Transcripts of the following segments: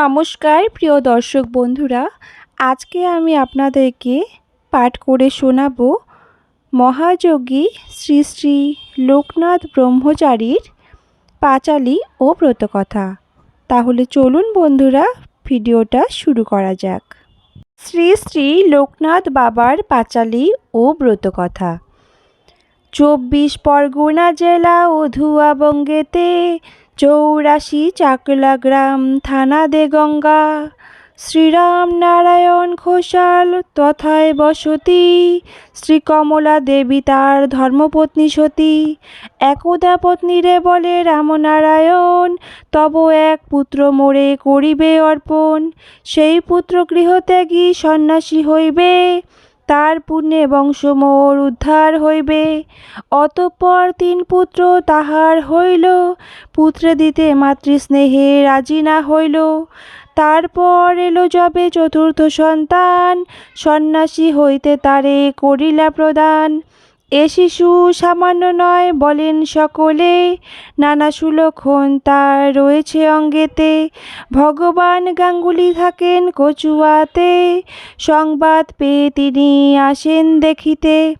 নমস্কার, প্রিয় দর্শক বন্ধুরা। আজকে আমি আপনাদেরকে পাঠ করে শোনাব মহাযোগী শ্রী শ্রী লোকনাথ ব্রহ্মচারীর পাঁচালী ও ব্রতকথা। তাহলে চলুন বন্ধুরা, ভিডিওটা শুরু করা যাক। শ্রী শ্রী লোকনাথ বাবার পাঁচালী ও ব্রতকথা। চব্বিশ পরগনা জেলা ও ধুয়াবঙ্গেতে চৌরাশি চাকলা গ্রাম, থানা দেগঙ্গা শ্রীরাম নারায়ণ ঘোষাল, তথায় বসতি। শ্রী কমলা দেবী তার ধর্মপত্নী সতী। একদা পত্নীরে বলে রামনারায়ণ, তব এক পুত্র মোরে করিবে অর্পণ। সেই পুত্র গৃহত্যাগী সন্ন্যাসী হইবে। তার পুণ্যে বংশ মোর উদ্ধার হইবে। অতঃপর তিন পুত্র তাহার হইল। পুত্রে দিতে মাতৃস্নেহে রাজি না হইল। তারপর এলো যবে চতুর্থ সন্তান। সন্ন্যাসী হইতে তারে করিলা প্রদান। এ শিশু সামান্য নয়, বলেন সকলে। নানা সুলক্ষণ তার রয়েছে অঙ্গেতে। ভগবান গাঙ্গুলি থাকেন কচুয়াতে। সংবাদ পেয়ে তিনি আসেন দেখিতে।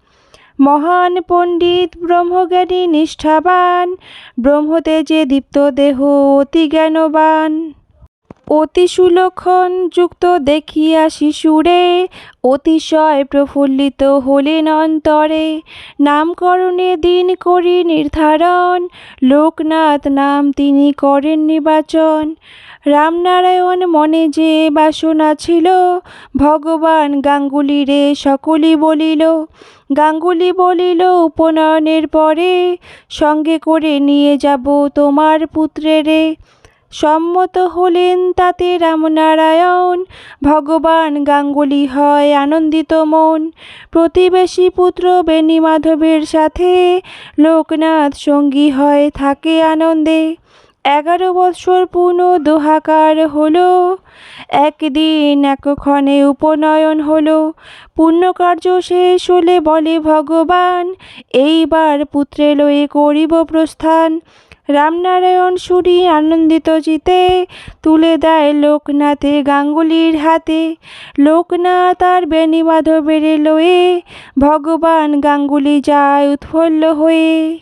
মহান পণ্ডিত, ব্রহ্মজ্ঞানী, নিষ্ঠাবান। ব্রহ্মতেজে দীপ্ত দেহ, অতি জ্ঞানবান। অতি সুলক্ষণ যুক্ত দেখিয়া শিশুরে অতিশয় প্রফুল্লিত হলেন অন্তরে। নামকরণে দিন করি নির্ধারণ, লোকনাথ নাম তিনি করেন নির্বাচন। রামনারায়ণ মনে যে বাসনা ছিল, ভগবান গাঙ্গুলিরে সকলই বলিল। গাঙ্গুলি বলিল, উপনয়নের পরে সঙ্গে করে নিয়ে যাব তোমার পুত্রেরে। সম্মত হলেন তাতে রামনারায়ণ। ভগবান গাঙ্গুলি হয় আনন্দিত মন। প্রতিবেশী পুত্র বেণী মাধবের সাথে লোকনাথ সঙ্গী হয় থাকে আনন্দে। এগারো বৎসর পূর্ণ দোহাকার হলো। একদিন একক্ষণে উপনয়ন হলো। পুণ্যকার্য শেষ হলে বলে ভগবান, এইবার পুত্রে লয়ে করিব প্রস্থান। রামনারায়ণ সুরি আনন্দিত জিতে তুলে দেয় লোকনাথে গাঙ্গুলির হাতে। লোকনাথ আর বেণী মাধবের লয়ে ভগবান গাঙ্গুলি যায় উৎফুল্ল হয়ে।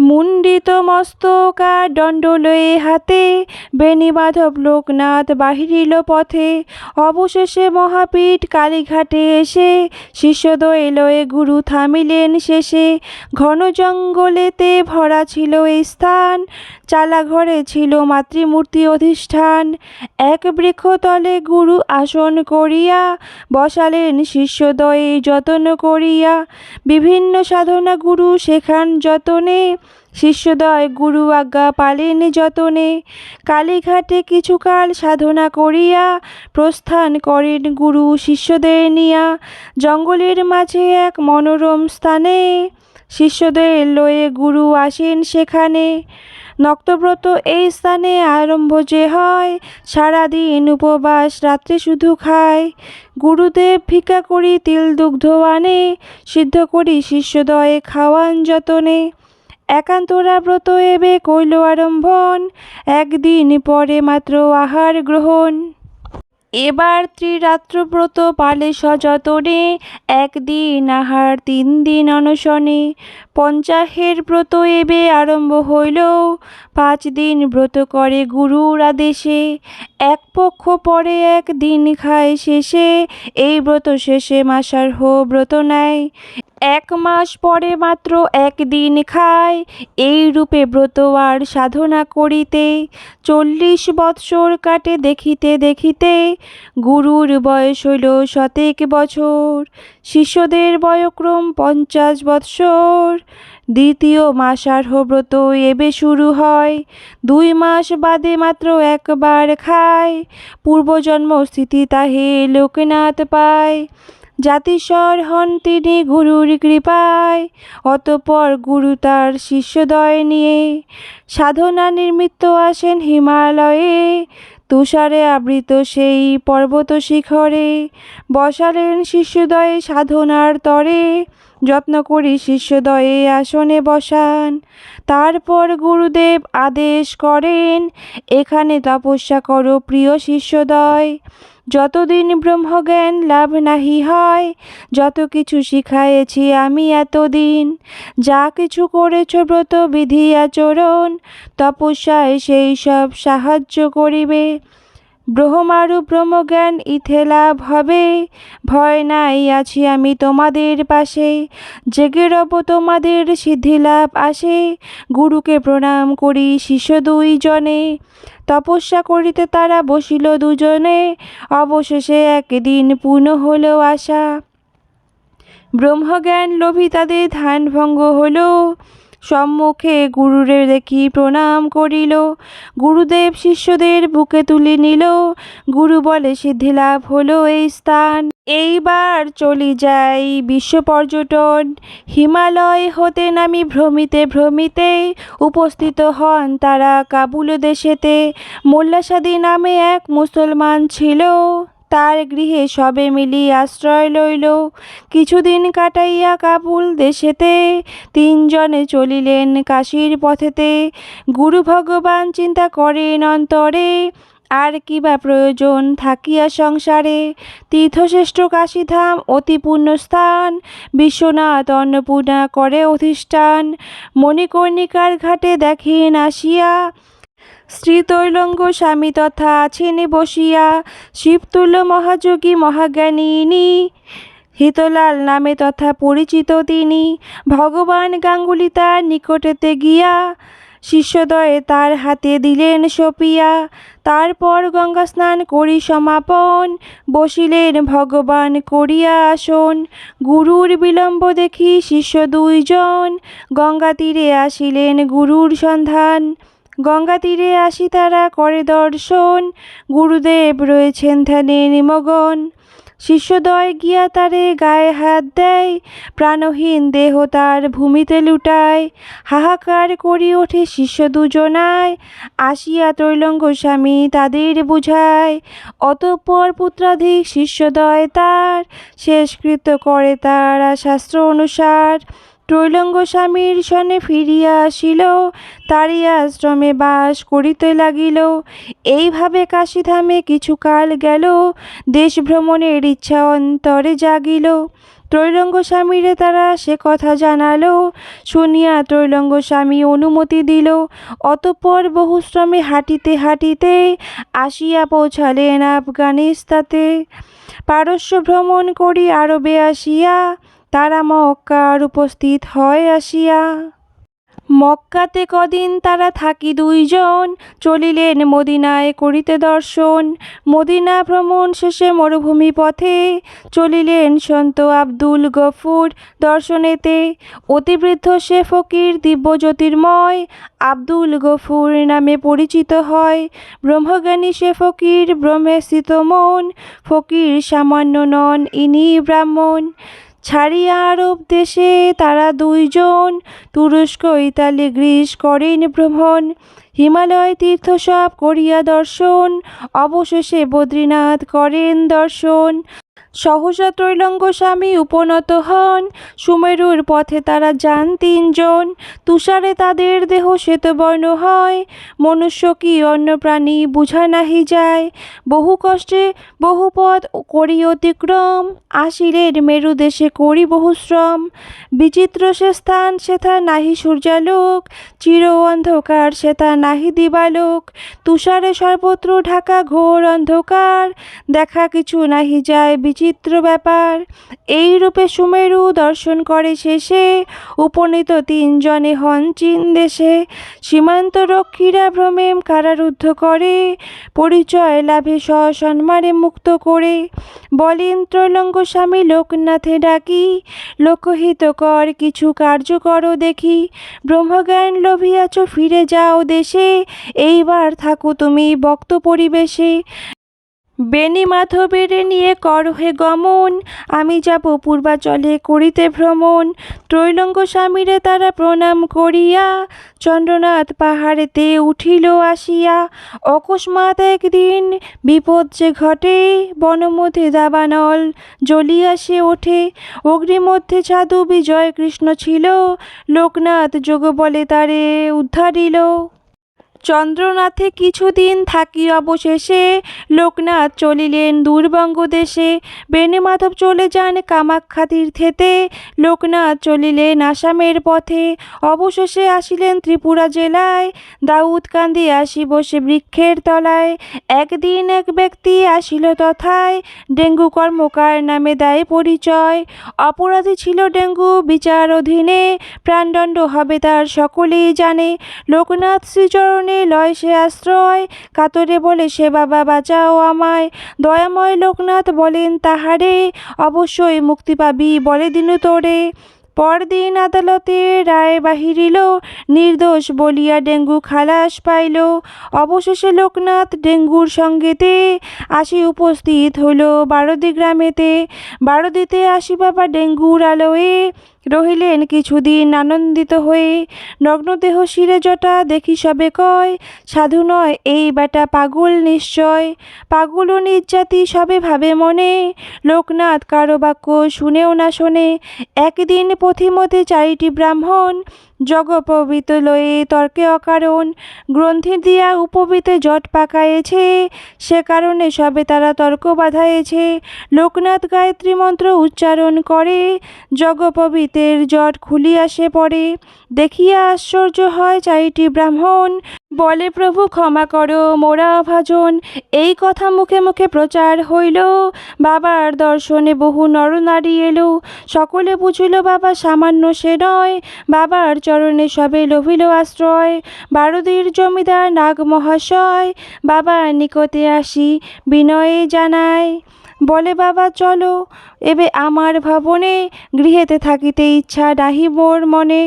মুন্ডিত মস্তকা আর দণ্ড লয়ে হাতে বেণী মাধব লোকনাথ বাহিরিল পথে। অবশেষে মহাপীঠ কালীঘাটে এসে শিষ্যদয়ে লয়ে গুরু থামিলেন শেষে। ঘন জঙ্গলেতে ভরা ছিল এই স্থান। চালা ঘরে ছিল মাতৃমূর্তি অধিষ্ঠান। এক বৃক্ষতলে গুরু আসন করিয়া, বসালেন শিষ্যদয়ে যতন করিয়া। বিভিন্ন সাধনা গুরু শেখান যতনে শিষ্যদয় গুরু আজ্ঞা পালেন যতনে। কালীঘাটে কিছুকাল সাধনা করিয়া, প্রস্থান করেন গুরু শিষ্যদের নিয়া। জঙ্গলের মাঝে এক মনোরম স্থানে, শিষ্যদের লয়ে গুরু আসেন সেখানে। নক্তব্রত এই স্থানে আরম্ভ যে হয়। সারাদিন উপবাস, রাত্রে শুধু খায়। গুরুদেব ভিক্ষা করি তিল দুগ্ধ আনে, সিদ্ধ করি শিষ্যদয়ে খাওয়ান যতনে। একান্তরা ব্রত এবে কইল আরম্ভন, একদিন পরে মাত্র আহার গ্রহণ। এবার ত্রিরাত্রব্রত পালে সযতনে, একদিন আহার, তিন দিন অনশনে। পঞ্চাহের ব্রত এবে আরম্ভ হইল। পাঁচ দিন ব্রত করে গুরুর আদেশে। এক পক্ষ পরে এক দিন খায় শেষে। এই ব্রত শেষে মাসার্হ ব্রত নেয়। এক মাস পরে মাত্র একদিন খায়। এই রূপে ব্রত আর সাধনা করিতে। চল্লিশ বৎসর কাটে দেখিতে দেখিতে। গুরুর বয়স হইল শতেক বছর। শিষ্যদের বয়ক্রম পঞ্চাশ বৎসর। দ্বিতীয় মাসার্হ ব্রত এবে শুরু হয়। দুই মাস বাদে মাত্র একবার খায়। পূর্বজন্ম স্থিতি তাহে লোকনাথ পায়। জাতিস্বর হন তিনি গুরুর কৃপায়। অতপর গুরু তার শিষ্যদয় নিয়ে সাধনা নির্মিত আসেন হিমালয়ে। তুষারে আবৃত সেই পর্বত শিখরে বসালেন শিষ্যদয়ে সাধনার তরে। যত্ন করি শিষ্যদয়ে আসনে বসান। তারপর গুরুদেব আদেশ করেন, এখানে তপস্যা করো প্রিয় শিষ্যদয়। যতদিন ব্রহ্মজ্ঞান লাভ নাহি হয়, যত কিছু শিখাইছি আমি এতদিন। যা কিছু করেছ ব্রত বিধি আচরণ, তপস্যায় সেই সব সাহায্য করিবে। ব্রহ্মারু ব্রহ্মজ্ঞান ইথে লাভ হবে। ভয় নাই, আছি আমি তোমাদের পাশে। জেগে রব তোমাদের সিদ্ধি লাভ আসে। গুরুকে প্রণাম করি শিষ্য দুইজনে। তপস্যা করিতে তারা বসিল দুজনে। অবশেষে একদিন পূর্ণ হলো আশা। ব্রহ্মজ্ঞান লোভী তাদের ধ্যান ভঙ্গ হলো। সম্মুখে গুরুরে দেখি প্রণাম করিল। গুরুদেব শিষ্যদের বুকে তুলে নিল। গুরু বলে সিদ্ধিলাভ হলো এই স্থান। এইবার চলি যাই বিশ্ব পর্যটন। হিমালয় হতে নামি ভ্রমিতে ভ্রমিতে। উপস্থিত হন তারা কাবুল দেশেতে। মোল্লাসাদি নামে এক মুসলমান ছিল। তার গৃহে সবে মিলি আশ্রয় লইল। কিছুদিন কাটাইয়া কাবুল দেশেতে তিনজনে চলিলেন কাশীর পথেতে। গুরু ভগবান চিন্তা করেন অন্তরে, আর কি বা প্রয়োজন থাকিয়া সংসারে। তীর্থশ্রেষ্ঠ কাশীধাম অতি পুণ্যস্থান, বিশ্বনাথ অন্নপূর্ণা করে অধিষ্ঠান। মণিকর্ণিকার ঘাটে দেখেন আসিয়া শ্রী তৈলঙ্গ স্বামী তথা আছেন বসিয়া। শিবতুল্য মহাযোগী মহাজ্ঞানী হিতলাল নামে তথা পরিচিত তিনি। ভগবান গাঙ্গুলি তার নিকটেতে গিয়া শিষ্যদয়ে তার হাতে দিলেন সপিয়া। তারপর গঙ্গা স্নান করি সমাপন, বসিলেন ভগবান করিয়া আসন। গুরুর বিলম্ব দেখি শিষ্য দুইজন, গঙ্গা তীরে আসিলেন গুরুর সন্ধান। গঙ্গা তীরে আসি তারা করে দর্শন। গুরুদেব রয়েছেন ধ্যানে নিমগন। শিষ্যদয় গিয়া তারে গায়ে হাত দেয়। প্রাণহীন দেহ তার ভূমিতে লুটায়। হাহাকার করি ওঠে শিষ্য দুজনায়। আসিয়া ত্রৈলঙ্গ স্বামী তাদের বুঝায়। অতঃপর পুত্রাধিক শিষ্যদয় তার। শেষকৃত করে তারা শাস্ত্র অনুসার। ত্রৈলঙ্গ স্বামীর সনে ফিরিয়া আসিল, তারই আশ্রমে বাস করিতে লাগিল। এইভাবে কাশীধামে কিছুকাল গেল দেশ ভ্রমণের ইচ্ছা অন্তরে জাগিল। ত্রৈলঙ্গ স্বামীরে তারা সে কথা জানালো, শুনিয়া ত্রৈলঙ্গ স্বামী অনুমতি দিল। অতঃপর বহুশ্রমে হাঁটিতে হাঁটিতে আসিয়া পৌঁছালেন আফগানিস্তাতে। পারস্য ভ্রমণ করি আরবে আসিয়া তারা মক্কার উপস্থিত হয় আসিয়া, মক্কাতে কদিন তারা থাকি দুইজন, চলিলেন মদিনায় করিতে দর্শন। মদিনা ভ্রমণ শেষে মরুভূমি পথে চলিলেন সন্ত আব্দুল গফুর দর্শনেতে। অতিবৃদ্ধ সে ফকির দিব্য জ্যোতির্ময় আব্দুল গফুর নামে পরিচিত হয়। ব্রহ্মজ্ঞানী সে ফকির ব্রহ্মে স্থিত মন ফকির সামান্য নন, ইনি ব্রাহ্মণ। ছাড়িয়া আরব দেশে তারা দুইজন, তুরস্ক, ইতালি, গ্রীস, করেন, ভ্রমণ, হিমালয় তীর্থ সব করিয়া দর্শন, অবশেষে বদ্রীনাথ করেন দর্শন। সহসা ত্রৈলঙ্গ স্বামী উপনত হন। সুমেরুর পথে তারা যান তিনজন। তুষারে তাদের দেহ শ্বেতবর্ণ হয়। মনুষ্য কি অন্য প্রাণী বুঝা নাহি যায়। বহু কষ্টে বহু পথ করি অতিক্রম। আসিলেন মেরু দেশে করি বহু শ্রম। বিচিত্র সে স্থান, সেথা নাহি সূর্যালোক। চির অন্ধকার, সেথা নাহি দিবালোক। তুষারে সর্বত্র ঢাকা ঘোর অন্ধকার। দেখা কিছু নাহি যায় ব্যাপার। এই রূপে সুমেরু দর্শন করে শেষে উপনীত তিনজনে হন চীন দেশে। সীমান্ত রক্ষীরা ভ্রমেম কারারুদ্ধ করে, পরিচয় লাভে সসম্মানে মুক্ত করে। বলেন, ত্রৈলঙ্গ স্বামী লোকনাথে ডাকি, লোকহিত কর, কিছু কার্য করো দেখি। ব্রহ্মজ্ঞান লোভিয়াছ, ফিরে যাও দেশে। এইবার থাকো তুমি বক্ত পরিবেশে। বেণী মাধবের নিয়ে করহে গমন, আমি যাব পূর্বাচলে করিতে ভ্রমণ। ত্রৈলঙ্গ স্বামীরে তারা প্রণাম করিয়া, চন্দ্রনাথ পাহাড়েতে উঠিল আসিয়া। অকস্মাৎ একদিন বিপদ যে ঘটে, বনমধ্যে দাবানল জ্বলিয়া সে ওঠে। অগ্নিমধ্যে সাধু বিজয় কৃষ্ণ ছিল, লোকনাথ যোগ বলে তারে উদ্ধারিল। চন্দ্রনাথে কিছুদিন থাকি অবশেষে। লোকনাথ চলিলেন দূরবঙ্গ দেশে। বেণুমাধব চলে যান কামাখ্যা তীর্থেতে। লোকনাথ চলিলেন আসামের পথে। অবশেষে আসিলেন ত্রিপুরা জেলায়। দাউদকান্দি আসি বসে বৃক্ষের তলায়। একদিন এক ব্যক্তি আসিল তথায়। ডেঙ্গু কর্মকার নামে দেয় পরিচয়। অপরাধী ছিল ডেঙ্গু বিচার অধীনে। প্রাণদণ্ড হবে তার সকলেই জানে। লোকনাথ শ্রীচরণে লয় সে আশ্রয়। কাতরে বলে, সে বাবা বাঁচাও আমায়। দয়াময় লোকনাথ বলেন তাহারে, অবশ্যই মুক্তি পাবি বলে দিনু তোরে। পরদিন আদালতে রায় বাহিরিল, নির্দোষ বলিয়া ডেঙ্গু খালাস পাইল। অবশেষে লোকনাথ ডেঙ্গুর সঙ্গেতে আসি উপস্থিত হইল বারদি গ্রামেতে। বারদিতে আসি বাবা ডেঙ্গুর আলোয়ে রহিলেন কিছুদিন আনন্দিত হয়ে নগ্নদেহ শিরে জটা দেখি সবে কয়, সাধু নয় এই বেটা পাগল নিশ্চয়। পাগল ও নির্যাতি সবে ভাবে মনে, লোকনাথ কারও বাক্য শুনেও না শোনে। একদিন পথিমতে চারিটি ব্রাহ্মণ জগপবিত লয়ে তর্কে অকারণ গ্রন্থি দিয়া উপবিতে জট পাকায়েছে। সে কারণে সবে তারা তর্ক বাধায়েছে। লোকনাথ গায়ত্রী মন্ত্র উচ্চারণ করে। জগপবিতের জট খুলিয়া সে পড়ে। দেখিয়া আশ্চর্য হয় চারিটি ব্রাহ্মণ। বলে প্রভু, ক্ষমা করো মোরা ভাজন। এই কথা মুখে মুখে প্রচার হইল। বাবার দর্শনে বহু নরনারী এলো। সকলে বুঝিল, বাবা সামান্য সে নয়। বাবার চরণে সবে লভিল আশ্রয়। বারুদির জমিদার নাগ মহাশয় বাবার নিকটে আসি বিনয়ে জানায় বলে, বাবা, চলো। এবে আমার ভবনে গৃহেতে থাকিতে ইচ্ছা নাহি মোর মনে।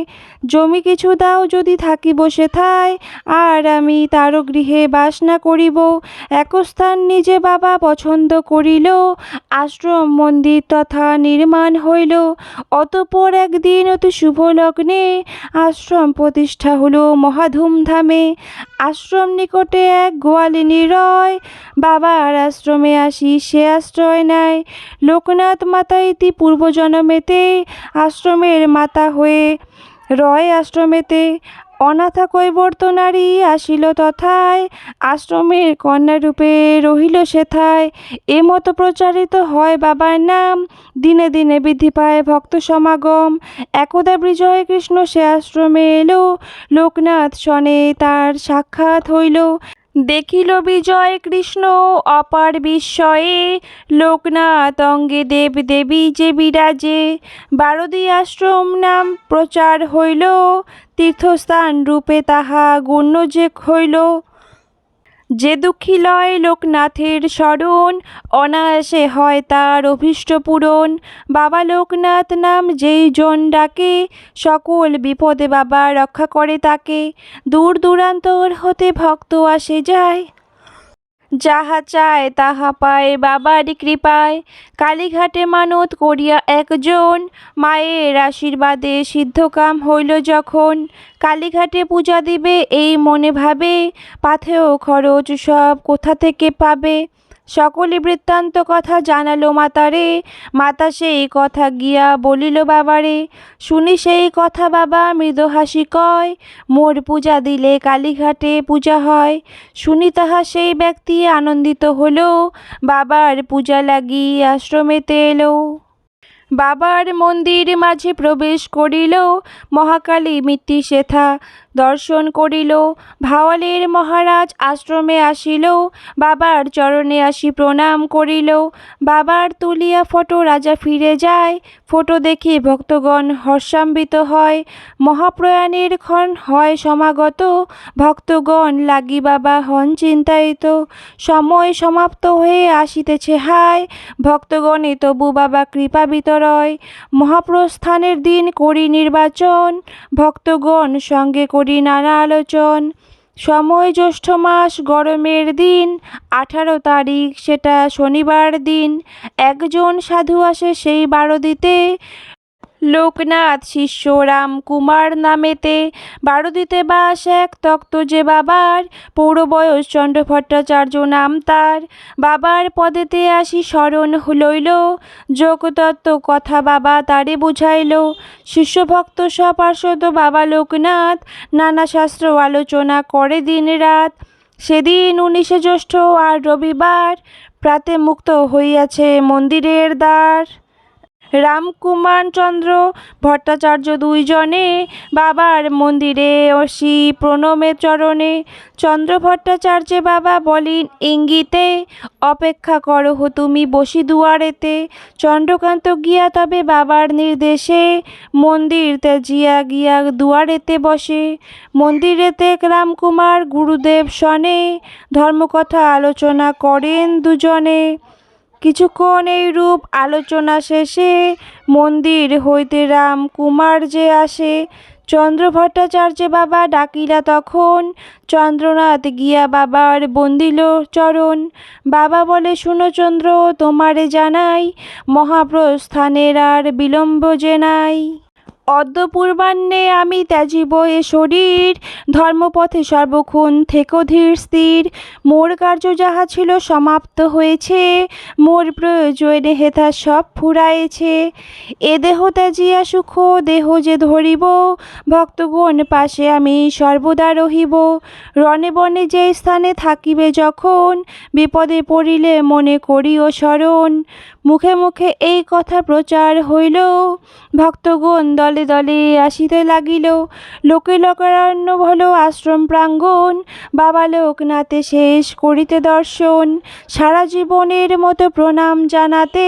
জমি কিছু দাও যদি থাকি বসে থাই, আর আমি তারও গৃহে বাস না করিব। একস্থান নিজে বাবা পছন্দ করিল, আশ্রম মন্দির তথা নির্মাণ হইল। অতপর একদিন অতি শুভ লগ্নে আশ্রম প্রতিষ্ঠা হলো মহাধুমধামে। আশ্রম নিকটে এক গোয়ালিনী রয়, বাবার আশ্রমে আসি সে আশ্রয় নেয়। লোকনাথ মাতা ইতি পূর্বজন্মেতে আশ্রমের মাতা হয়ে রয় আশ্রমেতে। অনাথা কৈবর্ত নারী আসিল তথায়, আশ্রমের কন্যারূপে রহিল সেথায়। এ মতো প্রচারিত হয় বাবার নাম, দিনে দিনে বৃদ্ধি পায় ভক্ত সমাগম। একদা বিজয় কৃষ্ণ সে আশ্রমে এলো, লোকনাথ সনে তার সাক্ষাৎ হইল। দেখিল বিজয় কৃষ্ণ অপার বিস্ময়ে। লোকনাথ অঙ্গে দেব দেবী যে বিরাজে। বারদী আশ্রম নাম প্রচার হইল। তীর্থস্থান রূপে তাহা গণ্য যে হইল। যে দুঃখী লয় লোকনাথের স্মরণ, অনায়াসে হয় তার অভীষ্ট পূরণ। বাবা লোকনাথ নাম যেই জন ডাকে, সকল বিপদে বাবা রক্ষা করে তাকে। দূর দূরান্তর হতে ভক্ত আসে যায় যাহা চায় তাহা পায়, বাবার কৃপায়। কালীঘাটে মানত করিয়া একজন, মায়ের আশীর্বাদে সিদ্ধকাম হইল যখন। কালীঘাটে পূজা দিবে, এই মনে ভাবে পাথেও খরচ সব কোথা থেকে পাবে? সকলে বৃত্তান্ত কথা জানালো মাতারে। মাতা সেই কথা গিয়া বলিল, বাবারে, শুনি সেই কথা বাবা, মৃদু হাসি কয়, মোর পূজা দিলে কালীঘাটে পূজা হয়। শুনি তাহা সেই ব্যক্তি আনন্দিত হলো, বাবার পূজা লাগি আশ্রমেতে এলো। বাবার মন্দির মাঝে প্রবেশ করিল, মহাকালী মিত্তি সেথা দর্শন করিল। ভাওয়ালের মহারাজ আশ্রমে আসিল। বাবার চরণে আসি প্রণাম করিল। বাবার তুলিয়া ফটো রাজা ফিরে যায়। ফটো দেখে ভক্তগণ হর্ষাম্বিত হয়। মহাপ্রয়াণের ক্ষণ হয় সমাগত। ভক্তগণ লাগি বাবা হন চিন্তায়িত। সময় সমাপ্ত হয়ে আসিতেছে হায়। ভক্তগণে তবু বাবা কৃপা বিতরয়। মহাপ্রস্থানের দিন করি নির্বাচন। ভক্তগণ সঙ্গে করি নানা আলোচন সময় জ্যৈষ্ঠ মাস গরমের দিন, আঠারো তারিখ, সেটা শনিবার দিন। একজন সাধু আসে সেই বারোদিতে। লোকনাথ শিষ্য রামকুমার নামেতে। বারোদিতে বাস এক তক্ত যে বাবার, পৌর বয়স চন্দ্র ভট্টাচার্য নাম তার। বাবার পদেতে আসি স্মরণ লইল যোগতত্ত্ব কথা বাবা তারে বুঝাইল। শিষ্য শিষ্যভক্ত সপার্শ্বদ বাবা লোকনাথ নানা শাস্ত্র আলোচনা করে দিন রাত। সেদিন উনিশে জ্যৈষ্ঠ আর রবিবার প্রাতে মুক্ত হইয়াছে মন্দিরের দ্বার। রামকুমার চন্দ্র ভট্টাচার্য দুইজনে বাবার মন্দিরে অসি প্রণমে চরণে। চন্দ্র ভট্টাচার্যে বাবা বলিন, ইঙ্গিতে অপেক্ষা করো করহ তুমি বসি দুয়ারেতে। চন্দ্রকান্ত গিয়া তবে বাবার নির্দেশে মন্দির ত্যাজিয়া গিয়া দুয়ারেতে বসে। মন্দিরেতে রামকুমার গুরুদেব শনে ধর্মকথা আলোচনা করেন দুজনে। কিছুক্ষণ এইরূপ আলোচনা শেষে মন্দির হইতে রাম কুমার যে আসে। চন্দ্র ভট্টাচার্য বাবা ডাকিলা তখন, চন্দ্রনাথ গিয়া বাবার বন্দিল চরণ। বাবা বলে, শুনো চন্দ্র, তোমারে জানাই, মহাপ্রস্থানের আর বিলম্ব যে নাই। অদ্য পূর্বাহ্নে আমি ত্যাজিব এ শরীর, ধর্মপথে সর্বক্ষণ থেকো ধীর স্থির। মোর কার্য যাহা ছিল সমাপ্ত হয়েছে, মোর প্রয়োজনে হেথা সব ফুরায়েছে। এ দেহ ত্যাজিয়া সুখ, দেহ যে ধরিব, ভক্তগণ পাশে আমি সর্বদা রহিব। রণে বনে যে স্থানে থাকিবে যখন, বিপদে পড়িলে মনে করিও স্মরণ। মুখে মুখে এই কথা প্রচার হইল। ভক্তগণ দলে দলে আসিতে লাগিল। লোকে লোকারণ্য হল আশ্রম প্রাঙ্গণ। বাবা লোকনাথে শেষ করিতে দর্শন। সারা জীবনের মতো প্রণাম জানাতে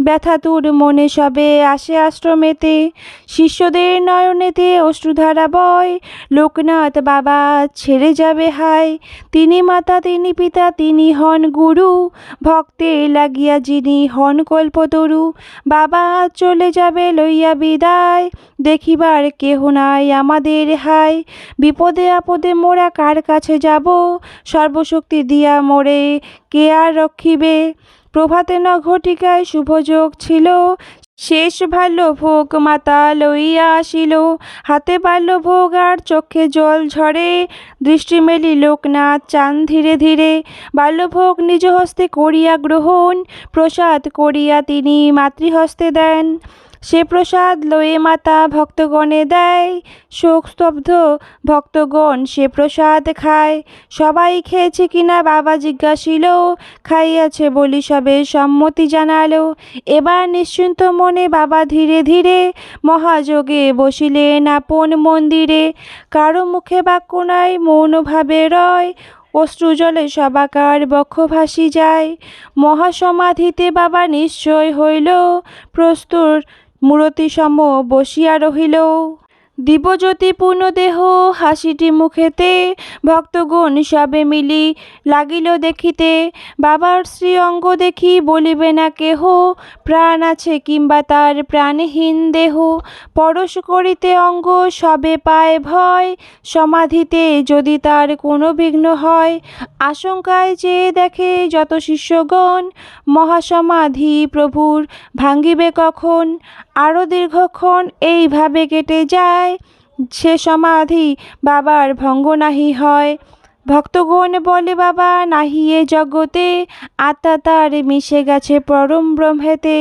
ব্যথাতুর মনে সবে আসে আশ্রমেতে। শিষ্যদের নয়নেতে অশ্রুধারা বয়। লোকনাথ বাবা ছেড়ে যাবে হায়। তিনি মাতা, তিনি পিতা, তিনি হন গুরু। ভক্তে লাগিয়া যিনি হন কল্পতরু। বাবা চলে যাবে লইয়া বিদায়। দেখিবার কেহ নাই আমাদের হায়। বিপদে আপদে মোরা কার কাছে যাব? সর্বশক্তি দিয়া মোরে কে আর রক্ষিবে? প্রভাতে নঘটিকায় শুভযোগ ছিল। শেষ ভাল্য ভোগ মাতা লইয়া আসিল। হাতে পারল ভোগ আর চোখে জল ঝরে। দৃষ্টি মেলি লোকনাথ চান ধীরে ধীরে। বাল্যভোগ নিজ হস্তে করিয়া গ্রহণ। প্রসাদ করিয়া তিনি মাতৃহস্তে দেন। সে প্রসাদ লয়ে মাতা ভক্তগণে দেয়। শোকস্তব্ধ ভক্তগণ সে প্রসাদ খায়। সবাই খেয়েছে কিনা বাবা জিজ্ঞাসিল, খাইয়াছে বলি সবে সম্মতি জানালো। এবার নিশ্চিন্ত মনে বাবা ধীরে ধীরে মহাযোগে বসিলেন আপন মন্দিরে। কারও মুখে বাক্য নাই, মৌনভাবে রয়। অশ্রুজলে সবাকার বক্ষ ভাসি যায়। মহাসমাধিতে বাবা নিশ্চয় হইল। প্রস্তুর মূরতি সম বসিয়া রহিল। দিবজ্যোতি পূর্ণ দেহ হাসিটি মুখেতে, ভক্তগণ সবে মিলি লাগিল দেখিতে। বাবার শ্রী অঙ্গ দেখি বলিবে না কেহ, প্রাণ আছে কিংবা তার প্রাণহীন দেহ। পরশ করিতে অঙ্গ সবে পায় ভয়, সমাধিতে যদি তার কোনো বিঘ্ন হয়, আশঙ্কায় যে দেখে যত শিষ্যগণ, মহাসমাধি প্রভুর ভাঙ্গিবে কখন? আরও দীর্ঘক্ষণ এইভাবে কেটে যায়। সে সমাধি বাবার ভঙ্গ নাহি হয়। ভক্তগণ বলে, বাবা নাহিয়ে জগতে, আত্মা তার মিশে গেছে পরম ব্রহ্মেতে।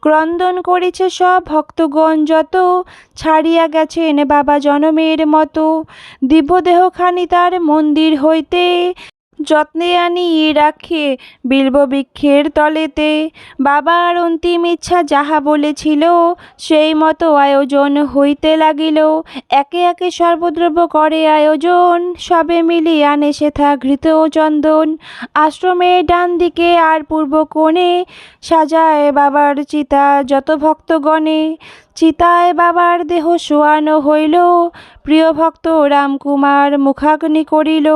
ক্রন্দন করেছে সব ভক্তগণ যত, ছাড়িয়া গেছেন বাবা জনমের মতো। দিব্যদেহখানি তার মন্দির হইতে যত্নে আনি রাখে বিল্ববৃক্ষের তলেতে। বাবার অন্তিম ইচ্ছা যাহা বলেছিল, সেই মতো আয়োজন হইতে লাগিল। একে একে সর্বদ্রব্য করে আয়োজন, সবে মিলি আনে সেথা ঘৃত চন্দন। আশ্রমের ডান দিকে আর পূর্ব কোণে সাজায় বাবার চিতা যত ভক্তগণে। চিতায় বাবার দেহ শোয়ানো হইল। প্রিয় ভক্ত রামকুমার মুখাগ্নি করিল।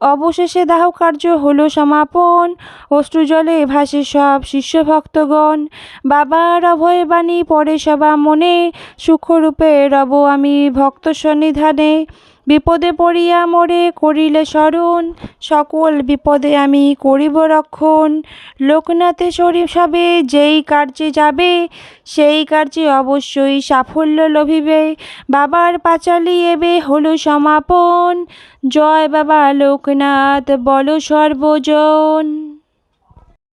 অবশেষে দাহ কার্য হল সমাপন। অশ্রুজলে ভাসে সব শিষ্য ভক্তগণ। বাবার অভয়বাণী পড়ে সবা মনে। সুখরূপে রব আমি ভক্ত সন্নিধানে। বিপদে পড়িয়া মোরে করিলে স্মরণ, সকল বিপদে আমি করিব রক্ষণ। লোকনাথে শরীফ সবে যেই কার্যে যাবে, সেই কার্যে অবশ্যই সাফল্য লভিবে। বাবার পাঁচালি এবে হলো সমাপন। জয় বাবা লোকনাথ, বলো সর্বজন।